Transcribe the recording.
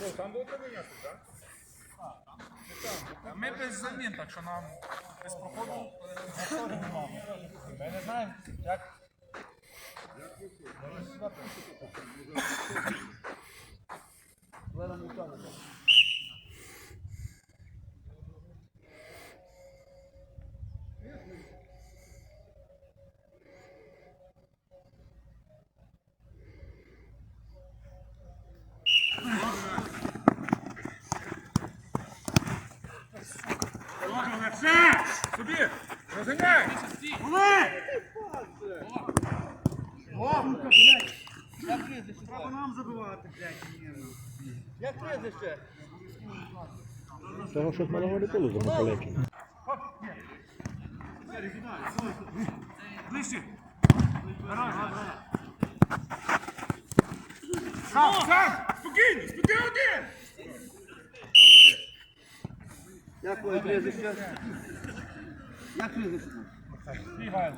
Там було поміняти, так? А Ми без замін, так що нам без проходу. Ми не знаємо, як. Все! Собі! Розганяй! Треба нам забивати, блядь. Як прізвище? Того щось малого було за Миколаївки. Ближче! Сам, сам! Спокійно, спокійно один! Як твоє прізвище? Як прізвище? Михайло.